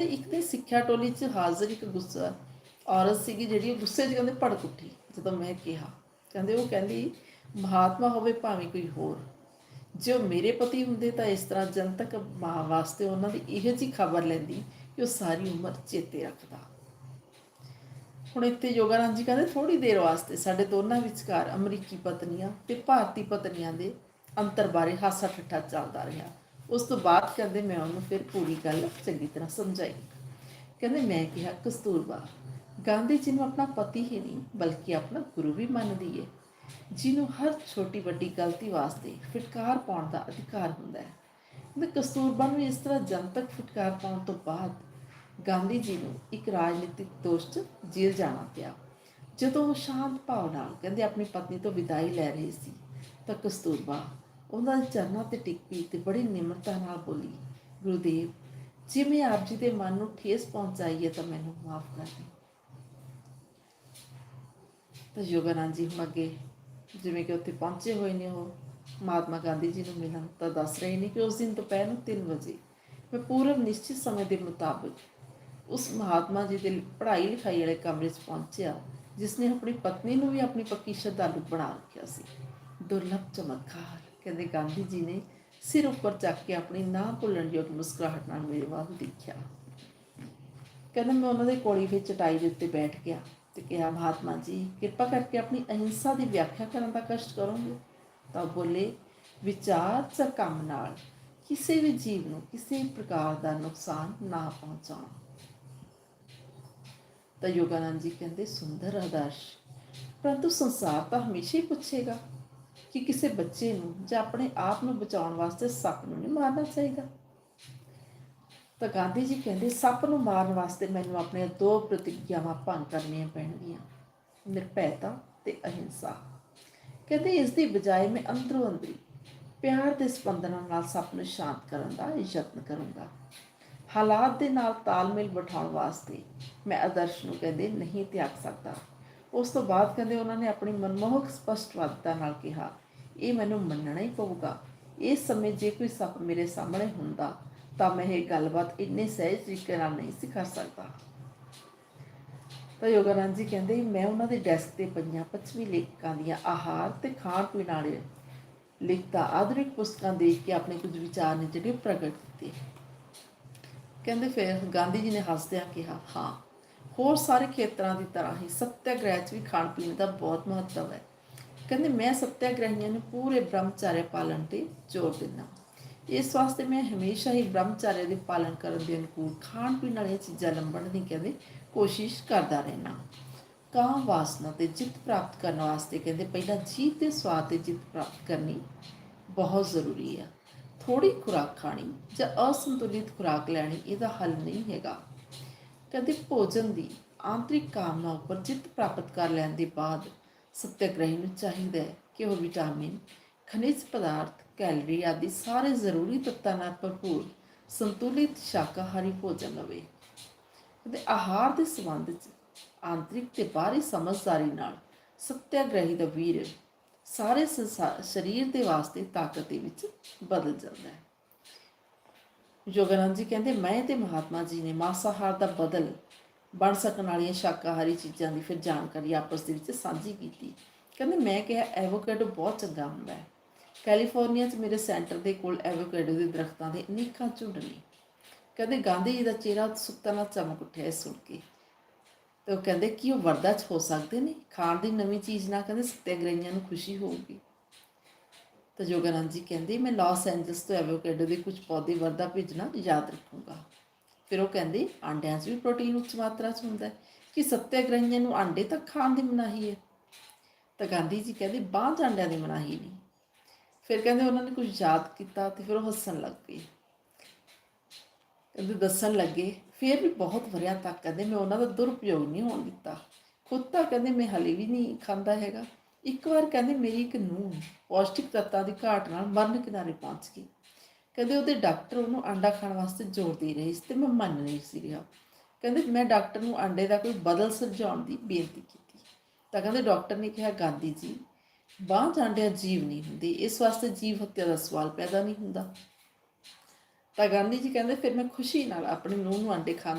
ਤੇ ਇੱਕ ਤੇ ਸਿੱਖਿਆ ਟੋਲੀ 'ਚ ਹਾਜ਼ਰ ਇੱਕ ਗੁੱਸਾ ਔਰਤ ਸੀਗੀ ਜਿਹੜੀ ਉਹ ਗੁੱਸੇ 'ਚ ਕਹਿੰਦੇ, ਭੜਕ ਉੱਠੀ ਜਦੋਂ ਮੈਂ ਕਿਹਾ। ਕਹਿੰਦੇ ਉਹ ਕਹਿੰਦੀ, ਮਹਾਤਮਾ ਹੋਵੇ ਭਾਵੇਂ ਕੋਈ ਹੋਰ। ਜੇ ਉਹ ਮੇਰੇ ਪਤੀ ਹੁੰਦੇ ਤਾਂ ਇਸ ਤਰ੍ਹਾਂ ਜਨਤਕ ਮਾਂ ਵਾਸਤੇ ਉਹਨਾਂ ਦੀ ਇਹੋ ਜਿਹੀ ਖਬਰ ਲੈਂਦੀ ਕਿ ਉਹ ਸਾਰੀ ਉਮਰ ਚੇਤੇ ਰੱਖਦਾ। ਹੁਣ ਇੱਥੇ ਯੋਗਾਨੰਦ ਜੀ ਕਹਿੰਦੇ ਥੋੜੀ ਦੇਰ ਵਾਸਤੇ ਸਾਡੇ ਦੋਨਾਂ ਵਿਚਕਾਰ ਅਮਰੀਕੀ ਪਤਨੀਆਂ ਤੇ ਭਾਰਤੀ ਪਤਨੀਆਂ ਦੇ ਅੰਤਰ ਬਾਰੇ ਹਾਸਾ ਠੱਠਾ ਚੱਲਦਾ ਰਿਹਾ। ਉਸ ਤੋਂ ਬਾਅਦ ਕਹਿੰਦੇ ਮੈਂ ਉਹਨੂੰ ਫਿਰ ਪੂਰੀ ਗੱਲ ਚੰਗੀ ਤਰ੍ਹਾਂ ਸਮਝਾਈ। ਕਹਿੰਦੇ ਮੈਂ ਕਿਹਾ ਕਸਤੂਰਬਾ ਗਾਂਧੀ ਜੀ ਨੂੰ ਆਪਣਾ ਪਤੀ ਹੀ ਨਹੀਂ, ਬਲਕਿ ਆਪਣਾ ਗੁਰੂ ਵੀ ਮੰਨਦੀ ਹੈ ਜਿਹਨੂੰ ਹਰ ਛੋਟੀ ਵੱਡੀ ਗਲਤੀ ਵਾਸਤੇ ਫਿਟਕਾਰ ਪਾਉਣ ਦਾ ਅਧਿਕਾਰ ਹੁੰਦਾ ਹੈ। ਤੇ ਕਸਤੂਰਬਾ ਨੂੰ ਇਸ ਤਰ੍ਹਾਂ ਜਨਤਕ ਫਟਕਾਰ ਪਾਉਣ ਤੋਂ ਬਾਅਦ ਗਾਂਧੀ ਜੀ ਨੂੰ ਇੱਕ ਰਾਜਨੀਤਿਕ ਦੋਸ਼ 'ਚ ਜੇਲ੍ਹ ਜਾਣਾ ਪਿਆ। ਜਦੋਂ ਉਹ ਸ਼ਾਂਤ ਭਾਵ ਨਾਲ ਕਹਿੰਦੇ ਆਪਣੀ ਪਤਨੀ ਤੋਂ ਵਿਦਾਈ ਲੈ ਰਹੇ ਸੀ, ਤਾਂ ਕਸਤੂਰਬਾ ਉਹਨਾਂ ਦੇ ਚਰਨਾਂ ਤੇ ਟਿਕ ਪਈ ਤੇ ਬੜੀ ਨਿਮਰਤਾ ਨਾਲ ਬੋਲੀ, ਗੁਰੂਦੇਵ, ਜੇ ਮੈਂ ਆਪ ਜੀ ਦੇ ਮਨ ਨੂੰ ਠੇਸ ਪਹੁੰਚਾਈ ਹੈ ਤਾਂ ਮੈਨੂੰ ਮਾਫ ਕਰ ਦਿਓ ਤਾਂ ਯੋਗਾਨੰਦ ਜੀ ਹੁਣ ਅੱਗੇ ਜਿਵੇਂ ਕਿ ਉੱਥੇ ਪਹੁੰਚੇ ਹੋਏ ਨੇ ਉਹ, ਮਹਾਤਮਾ ਗਾਂਧੀ ਜੀ ਨੂੰ ਮਿਲਣ ਤਾਂ ਦੱਸ ਰਹੇ ਨੇ ਕਿ ਉਸ ਦਿਨ ਦੁਪਹਿਰ ਨੂੰ 3 ਵਜੇ ਮੈਂ ਪੂਰਵ ਨਿਸ਼ਚਿਤ ਸਮੇਂ ਦੇ ਮੁਤਾਬਕ ਉਸ ਮਹਾਤਮਾ ਜੀ ਦੇ ਪੜ੍ਹਾਈ ਲਿਖਾਈ ਵਾਲੇ ਕਮਰੇ 'ਚ ਪਹੁੰਚਿਆ, ਜਿਸ ਨੇ ਆਪਣੀ ਪਤਨੀ ਨੂੰ ਵੀ ਆਪਣੀ ਪੱਕੀ ਸ਼ਰਧਾਲੂ ਬਣਾ ਰੱਖਿਆ ਸੀ। ਦੁਰਲਭ ਚਮਤਕਾਰ। ਕਹਿੰਦੇ ਗਾਂਧੀ ਜੀ ਨੇ ਸਿਰ ਉੱਪਰ ਚੱਕ ਕੇ ਆਪਣੀ ਨਾ ਭੁੱਲਣ ਯੋਗ ਮੁਸਕਰਾਹਟ ਨਾਲ ਮੇਰੇ ਵੱਲ ਦੇਖਿਆ। ਕਹਿੰਦਾ, ਮੈਂ ਉਹਨਾਂ ਦੇ ਕੋਲੀ ਵਿੱਚ ਚਟਾਈ ਦੇ ਉੱਤੇ ਬੈਠ ਗਿਆ ਤੇ ਕਿਹਾ, ਮਹਾਤਮਾ ਜੀ, ਕਿਰਪਾ ਕਰਕੇ ਆਪਣੀ ਅਹਿੰਸਾ ਦੀ ਵਿਆਖਿਆ ਕਰਨ ਦਾ ਕਸ਼ਟ ਕਰੋਗੇ? ਤਾਂ ਬੋਲੇ, ਵਿਚਾਰ ਜਾਂ ਕੰਮ ਨਾਲ ਕਿਸੇ ਵੀ ਜੀਵ ਨੂੰ ਕਿਸੇ ਪ੍ਰਕਾਰ ਦਾ ਨੁਕਸਾਨ ਨਾ ਪਹੁੰਚਾਉਣਾ। ਤਾਂ ਯੋਗਾਨੰਦ ਜੀ ਕਹਿੰਦੇ, ਸੁੰਦਰ ਆਦਰਸ਼, ਪਰੰਤੂ ਸੰਸਾਰ ਤਾਂ ਹਮੇਸ਼ਾ ਹੀ ਪੁੱਛੇਗਾ। ਕਿ ਕਿਸੇ ਬੱਚੇ ਨੂੰ ਜਾਂ ਆਪਣੇ ਆਪ ਨੂੰ ਬਚਾਉਣ ਵਾਸਤੇ ਸੱਪ ਨੂੰ ਨਹੀਂ ਮਾਰਨਾ ਚਾਹੀਦਾ। ਤਾਂ ਗਾਂਧੀ ਜੀ ਕਹਿੰਦੇ, ਸੱਪ ਨੂੰ ਮਾਰਨ ਵਾਸਤੇ ਮੈਨੂੰ ਆਪਣੀਆਂ ਦੋ ਪ੍ਰਤੀਗਿਆਵਾਂ ਭੰਗ ਕਰਨੀਆਂ ਪੈਣਗੀਆਂ, ਨਿਰਭੈਤਾ ਤੇ ਅਹਿੰਸਾ। ਕਹਿੰਦੇ, ਇਸ ਦੀ ਬਜਾਏ ਮੈਂ ਅੰਦਰੋਂ ਅੰਦਰੀ ਪਿਆਰ ਦੇ ਸਪੰਦਨਾਂ ਨਾਲ ਸੱਪ ਨੂੰ ਸ਼ਾਂਤ ਕਰਨ ਦਾ ਯਤਨ ਕਰੂੰਗਾ। ਹਾਲਾਤ ਦੇ ਨਾਲ ਤਾਲਮੇਲ ਬਿਠਾਉਣ ਵਾਸਤੇ ਮੈਂ ਆਦਰਸ਼ ਨੂੰ ਕਹਿੰਦੇ, ਨਹੀਂ ਤਿਆਗ ਸਕਦਾ। ਉਸ ਤੋਂ ਬਾਅਦ ਕਹਿੰਦੇ ਉਹਨਾਂ ਨੇ ਆਪਣੀ ਮਨਮੋਹਕ ਸਪਸ਼ਟਵਾਦਤਾ ਨਾਲ ਕਿਹਾ, ਇਹ ਮੈਨੂੰ ਮੰਨਣਾ ਹੀ ਪਊਗਾ। ਇਸ ਸਮੇਂ ਜੇ ਕੋਈ ਸੱਪ ਮੇਰੇ ਸਾਹਮਣੇ ਹੁੰਦਾ, ਤਾਂ ਮੈਂ ਇਹ ਗੱਲਬਾਤ ਇੰਨੇ ਸਹਿਜ ਤਰੀਕੇ ਨਾਲ ਨਹੀਂ ਸਿਖਾ ਸਕਦਾ। ਤਾਂ ਯੋਗਾਨੰਦ ਜੀ ਕਹਿੰਦੇ, ਮੈਂ ਉਹਨਾਂ ਦੇ ਡੈਸਕ ਤੇ ਪਈਆਂ ਪੱਛਮੀ ਲੇਖਕਾਂ ਦੀਆਂ ਆਹਾਰ ਤੇ ਖਾਣ ਪੀਣ ਵਾਲੇ ਲਿਖਤਾ, ਆਧੁਨਿਕ ਪੁਸਤਕਾਂ ਦੇਖ ਕੇ ਆਪਣੇ ਕੁਝ ਵਿਚਾਰ ਨੇ ਜਿਹੜੇ ਪ੍ਰਗਟ ਕੀਤੇ। ਕਹਿੰਦੇ ਫਿਰ ਗਾਂਧੀ ਜੀ ਨੇ ਹੱਸਦਿਆਂ ਕਿਹਾ, ਹਾਂ ਹੋਰ ਸਾਰੇ ਖੇਤਰਾਂ ਦੀ ਤਰ੍ਹਾਂ ਹੀ ਸਤਿਆਗ੍ਰਹਿ 'ਚ ਵੀ ਖਾਣ ਪੀਣ ਦਾ ਬਹੁਤ ਮਹੱਤਵ ਹੈ। ਕਹਿੰਦੇ ਮੈਂ ਸੱਤਿਆਗ੍ਰਹੀਆਂ ਨੂੰ ਪੂਰੇ ਬ੍ਰਹਮਚਾਰਿਆ ਪਾਲਣ ਤੇ ਜ਼ੋਰ ਦਿੰਦਾ ਇਸ ਵਾਸਤੇ ਮੈਂ ਹਮੇਸ਼ਾ ਹੀ ਬ੍ਰਹਮਚਾਰਿਆ ਦੇ ਪਾਲਣ ਕਰਨ ਦੇ ਅਨੁਕੂਲ ਖਾਣ ਪੀਣ ਵਾਲੀਆਂ ਚੀਜ਼ਾਂ ਲੰਬਣ ਦੀ ਕਹਿੰਦੇ ਕੋਸ਼ਿਸ਼ ਕਰਦਾ ਰਹਿਣਾ ਕਾਮ ਵਾਸਨਾ ਤੇ ਜਿੱਤ ਪ੍ਰਾਪਤ ਕਰਨ ਵਾਸਤੇ ਕਹਿੰਦੇ ਪਹਿਲਾਂ ਜੀਵ ਦੇ ਸਵਾਦ ਤੇ ਜਿੱਤ ਪ੍ਰਾਪਤ ਕਰਨੀ ਬਹੁਤ ਜ਼ਰੂਰੀ ਆ ਥੋੜੀ ਖੁਰਾਕ ਖਾਣੀ ਜਾਂ ਅਸੰਤੁਲਿਤ ਖੁਰਾਕ ਲੈਣੀ ਇਹਦਾ ਹੱਲ ਨਹੀਂ ਹੈਗਾ। ਕਹਿੰਦੇ ਭੋਜਨ ਦੀ ਆਂਤਰਿਕ ਕਾਮਨਾ ਉੱਪਰ ਜਿੱਤ ਪ੍ਰਾਪਤ ਕਰ ਲੈਣ ਦੇ ਬਾਅਦ ਸਤਿਆਗ੍ਰਹਿ ਨੂੰ ਚਾਹੀਦਾ ਹੈ ਕਿ ਉਹ ਵਿਟਾਮਿਨ, ਖਣਿਜ ਪਦਾਰਥ, ਕੈਲਰੀ ਆਦਿ ਸਾਰੇ ਜ਼ਰੂਰੀ ਤੱਤਾਂ ਨਾਲ ਭਰਪੂਰ, ਸੰਤੁਲਿਤ, ਸ਼ਾਕਾਹਾਰੀ ਭੋਜਨ ਲਵੇ ਅਤੇ ਆਹਾਰ ਦੇ ਸੰਬੰਧ ਵਿੱਚ ਆਂਤਰਿਕ ਤੇ ਬਾਹਰੀ ਸਮਝਦਾਰੀ ਨਾਲ ਸਤਿਆਗ੍ਰਹਿ ਦਾ ਵੀਰ ਸਾਰੇ ਸੰਸਾ- ਸਰੀਰ ਦੇ ਵਾਸਤੇ ਤਾਕਤ ਦੇ ਵਿੱਚ ਬਦਲ ਜਾਂਦਾ ਹੈ। ਯੋਗਾਨੰਦ ਜੀ ਕਹਿੰਦੇ, ਮੈਂ ਤੇ ਮਹਾਤਮਾ ਜੀ ਨੇ ਮਾਸਾਹਾਰ ਦਾ ਬਦਲ ਬਣ ਸਕਣ ਵਾਲੀਆਂ ਸ਼ਾਕਾਹਾਰੀ ਚੀਜ਼ਾਂ ਦੀ ਫਿਰ ਜਾਣਕਾਰੀ ਆਪਸ ਦੇ ਵਿੱਚ ਸਾਂਝੀ ਕੀਤੀ। ਕਹਿੰਦੇ, ਮੈਂ ਕਿਹਾ, ਐਵੋਕੈਡੋ ਬਹੁਤ ਚੰਗਾ ਹੁੰਦਾ ਹੈ। ਕੈਲੀਫੋਰਨੀਆ 'ਚ ਮੇਰੇ ਸੈਂਟਰ ਦੇ ਕੋਲ ਐਵੋਕੈਡੋ ਦੇ ਦਰਖਤਾਂ ਦੇ ਅਨੇਕਾਂ ਝੁੰਡ ਨੇ। ਕਹਿੰਦੇ, ਗਾਂਧੀ ਜੀ ਦਾ ਚਿਹਰਾ ਸੁੱਤਾ ਨਾਲ ਚਮਕ ਉੱਠਿਆ ਇਹ ਸੁਣ ਕੇ। ਤੇ ਉਹ ਕਹਿੰਦੇ, ਕਿ ਉਹ ਵਰਦਾ 'ਚ ਹੋ ਸਕਦੇ ਨੇ? ਖਾਣ ਦੀ ਨਵੀਂ ਚੀਜ਼ ਨਾਲ ਕਹਿੰਦੇ, ਸਤਿਆਗ੍ਰਹੀਆਂ ਨੂੰ ਖੁਸ਼ੀ ਹੋਊਗੀ। ਤਾਂ ਯੋਗਾਨੰਦ ਜੀ ਕਹਿੰਦੇ, ਮੈਂ ਲਾਸ ਐਂਜਲਸ ਤੋਂ ਐਵੋਕੈਡੋ ਦੇ ਕੁਝ ਪੌਦੇ ਵਰਦਾ ਭੇਜਣਾ ਯਾਦ ਰੱਖੂੰਗਾ। ਫਿਰ ਉਹ ਕਹਿੰਦੇ, ਆਂਡਿਆਂ 'ਚ ਵੀ ਪ੍ਰੋਟੀਨ ਉੱਚ ਮਾਤਰਾ 'ਚ ਹੁੰਦਾ ਹੈ। ਕਿ ਸਤਿਆਗ੍ਰਹੀਆਂ ਨੂੰ ਆਂਡੇ ਤਾਂ ਖਾਣ ਦੀ ਮਨਾਹੀ ਹੈ? ਤਾਂ ਗਾਂਧੀ ਜੀ ਕਹਿੰਦੇ ਬਾਂਝ ਆਂਡਿਆਂ ਦੀ ਮਨਾਹੀ ਨਹੀਂ। ਫਿਰ ਕਹਿੰਦੇ ਉਹਨਾਂ ਨੇ ਕੁਝ ਯਾਦ ਕੀਤਾ ਤੇ ਫਿਰ ਉਹ ਹੱਸਣ ਲੱਗ ਪਏ। ਕਹਿੰਦੇ ਦੱਸਣ ਲੱਗੇ, ਫਿਰ ਵੀ ਬਹੁਤ ਵਰਿਆਂ ਤੱਕ। ਕਹਿੰਦੇ, ਮੈਂ ਉਹਨਾਂ ਦਾ ਦੁਰਉਪਯੋਗ ਨਹੀਂ ਹੋਣ ਦਿੱਤਾ। ਖੁਦ ਤਾਂ ਕਹਿੰਦੇ ਮੈਂ ਹਲੇ ਵੀ ਨਹੀਂ ਖਾਂਦਾ ਹੈਗਾ। ਇੱਕ ਵਾਰ ਕਹਿੰਦੇ ਮੇਰੀ ਇੱਕ ਨੂੰਹ ਪੌਸ਼ਟਿਕ ਤੱਤਾਂ ਦੀ ਘਾਟ ਨਾਲ ਮਰਨ ਕਿਨਾਰੇ ਪਹੁੰਚ ਗਈ। ਕਹਿੰਦੇ ਉਹਦੇ ਡਾਕਟਰ ਉਹਨੂੰ ਆਂਡਾ ਖਾਣ ਵਾਸਤੇ ਜ਼ੋਰ ਦੇ ਰਹੇ ਸੀ ਤੇ ਮੈਂ ਮੰਨ ਨਹੀਂ ਸੀ ਰਿਹਾ। ਕਹਿੰਦੇ ਮੈਂ ਡਾਕਟਰ ਨੂੰ ਆਂਡੇ ਦਾ ਕੋਈ ਬਦਲ ਸੁਝਾਉਣ ਦੀ ਬੇਨਤੀ ਕੀਤੀ। ਤਾਂ ਕਹਿੰਦੇ ਡਾਕਟਰ ਨੇ ਕਿਹਾ, ਗਾਂਧੀ ਜੀ ਬਾਂਝ ਆਂਡਿਆਂ ਜੀਵ ਨਹੀਂ ਹੁੰਦੇ, ਇਸ ਵਾਸਤੇ ਜੀਵ ਹੱਤਿਆ ਦਾ ਸਵਾਲ ਪੈਦਾ ਨਹੀਂ ਹੁੰਦਾ। ਤਾਂ ਗਾਂਧੀ ਜੀ ਕਹਿੰਦੇ, ਫਿਰ ਮੈਂ ਖੁਸ਼ੀ ਨਾਲ ਆਪਣੀ ਨੂੰਹ ਨੂੰ ਆਂਡੇ ਖਾਣ